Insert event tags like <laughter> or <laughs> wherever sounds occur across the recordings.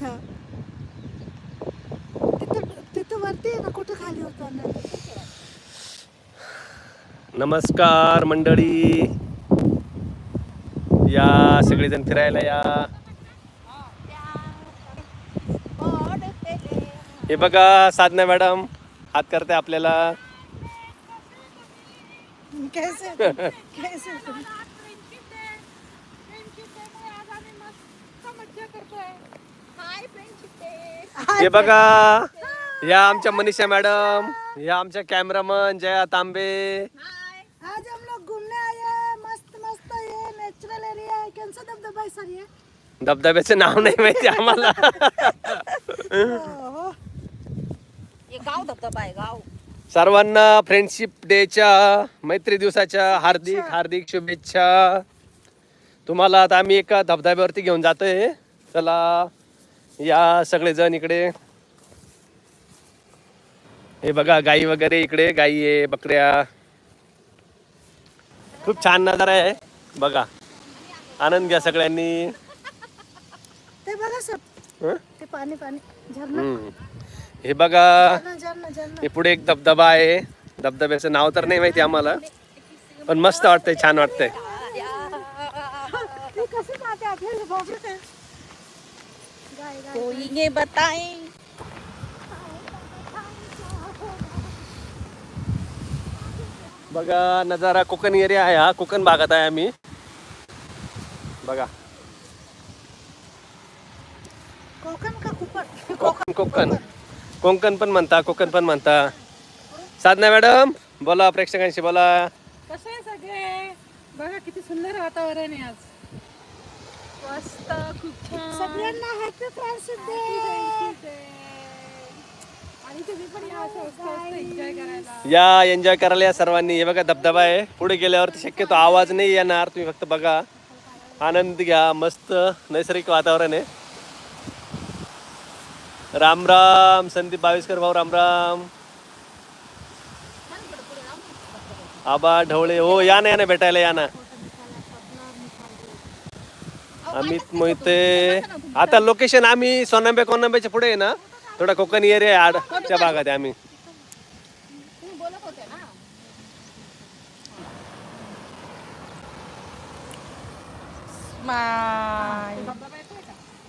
तिथं. तिथं तिथं वरती आहे ना कुठं खाली नमस्कार मंडळी. या सगळेजण फिरायला या. हे बघा साधना मॅडम हात करते आपल्याला. कैसे <laughs> कैसे? हे बघा या आमच्या मनीषा मॅडम या आमच्या कॅमेरामन जया तांबे. आज हम लोग घूमने आए हैं मस्त मस्त ये नेचुरल एरिया है. कौन सा धबधबा है सर ये? धबधब्याचं नाव नाही माहिती आम्हाला. ओहो. हे गाव धबधबा आहे गाव. सर्वांना फ्रेंडशिप डेच्या मैत्री दिवसाच्या हार्दिक हार्दिक शुभेच्छा. तुम्हाला आता आम्ही एका धबधब्यावरती घेऊन जातोय. चला. या सगळेजण इकडे. हे बघा गाई वगैरे इकडे गाई आहे बकऱ्या. खूप छान नजारा आहे. बघा. आनंद घ्या सगळ्यांनी. ते बघा सर. हं? ते पाणी पाणी. हे बघा. हे पुढे एक धबधबा आहे. धबधब्याचं नाव तर नाही माहिती आम्हाला. पण मस्त वाटतंय छान वाटतंय ते कसे पाहते आपल्याला बापरे ते. गाय गाय कोई ने बताए? बघा नजारा कोकण एरिया आहे हा. कोकण भागात आहे आम्ही. बघा. कोकण का कोकण कोकण. कोकण पण म्हणता कोकण पण म्हणता. साधना मॅडम बोला प्रेक्षकांशी बोला. कसे आहे सगळे? बघा किती सुंदर वातावरण आहे आज. मस्त. सगळ्यांना हॅपी फ्रेंडशिप डे आणि तुम्ही पण या असं मस्त एन्जॉय करायला. या एन्जॉय करायला या सर्वांनी. हे बघा धबधबा आहे. पुढे गेल्यावरती शक्यतो आवाज नाही येणार. तुम्ही फक्त बघा. आनंद घ्या. मस्त नैसर्गिक वातावरण आहे. राम राम. संदीप बाविस्कर भाऊ राम राम. आबा ढवळे. हो या ना या ना भेटायला या ना. अमित मोहिते. आता लोकेशन आम्ही सोनांबे कोनांबेच्या पुढे आहे ना? थोडा कोकण एरिया आहे आड त्या भागात आहे आम्ही. तुम्ही बोलत होते ना स्माईल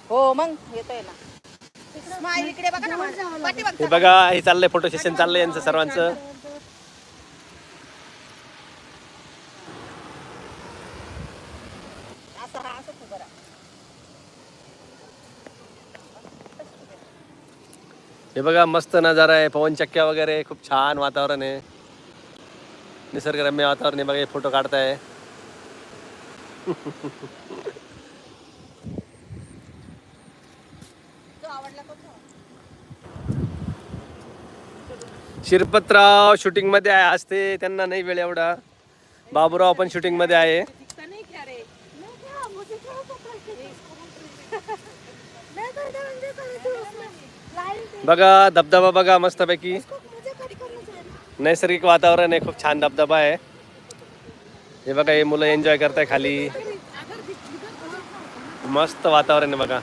हो मग येतोय ना. स्माईल इकडे बघा ना पाठीमाग हे बघा हे चाललंय फोटो सेशन चाललंय यांचं सर्वांचं. हा असं उभं राहा. हे बघा मस्त नजारा आहे. पवन चक्क्या वगैरे खूप छान वातावरण आहे. निसर्गरम्य वातावरण आहे. बघा हे फोटो काढताय. शिरपतराव शूटिंगमध्ये आहे. असते त्यांना नाही वेळ एवढा. बाबूराव पण शूटिंगमध्ये आहे. बघा धबधबा बघा मस्तपैकी. नैसर्गिक वातावरण आहे खूप छान धबधबा आहे. हे बघा हे मुलं एन्जॉय करताय खाली. मस्त वातावरण आहे बघा.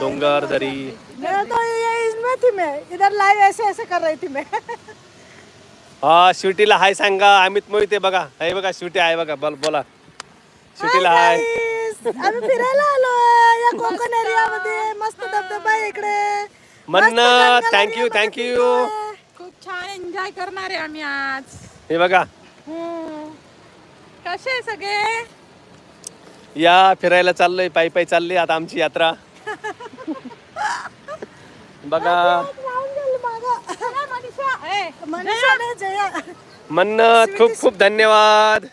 डोंगर दरी. तो ये इसमें थी मैं। इधर लाइव ऐसे ऐसे कर रही थी मैं। हा स्वीटीला हाय सांगा. अमित मोहिते बघा. हे बघा स्वीटी आहे बघा. बोल बोला. स्वीटीला हाय. आम्ही फिरायला आलो या कोकण एरिया मध्ये मस्त धबधबा आहे इकडे. मन्नत थँक्यू थँक्यू खूप छान एन्जॉय करणार आहे आम्ही आज. हे बघा. हम्म. कसे आहे सगळे? या फिरायला चाललोय पायी पायी चालली आता आमची यात्रा. <laughs> बघा. राहून गेलं मागं. <laughs> चला, मनीषा. ए, मनीषा नाही, जया. मन्नत खूप खूप धन्यवाद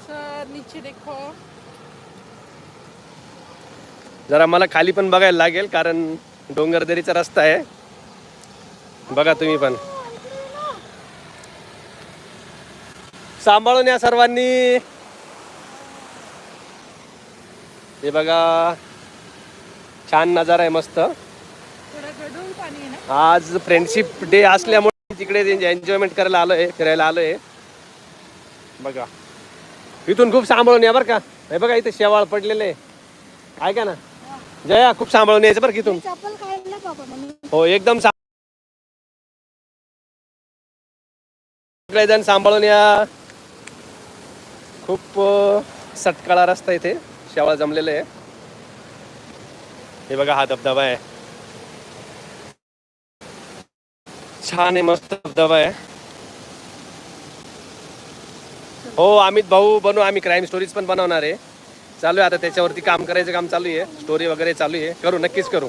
सर नीचे देखो जरा मला खाली पण बघायला लागेल कारण डोंगरदरीचा रस्ता आहे. बघा तुम्ही पण. सांभाळून या सर्वांनी. हे बघा छान नजारा आहे मस्त. आज फ्रेंडशिप डे असल्यामुळे तिकडे एन्जॉयमेंट करायला आलोय फिरायला आलोय. बघा. इथून खूप सांभाळून या बरं का. हे बघा इथे शेवाळ पडलेले आहे. ऐका ना? जया खूप सांभाळून यायचं बरं का इथून. चप्पल काढलं बाबा म्हणून हो एकदम सा- सगळेजण सांभाळून या. खूप अं, सटकाळा रस्ता इथे. शेवाळ जमलेलं आहे. हे बघा हा धबधबा आहे. छान आहे मस्त धबधबा आहे. हो अमित भाऊ बनू आम्ही क्राईम स्टोरीज पण बनवणार आहे. चालू आहे आता त्याच्यावरती काम करायचं काम चालू आहे. स्टोरी वगैरे चालू आहे. करू नक्कीच करू.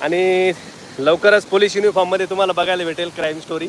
आणि लवकरच पोलीस युनिफॉर्ममध्ये तुम्हाला बघायला भेटेल क्राईम स्टोरी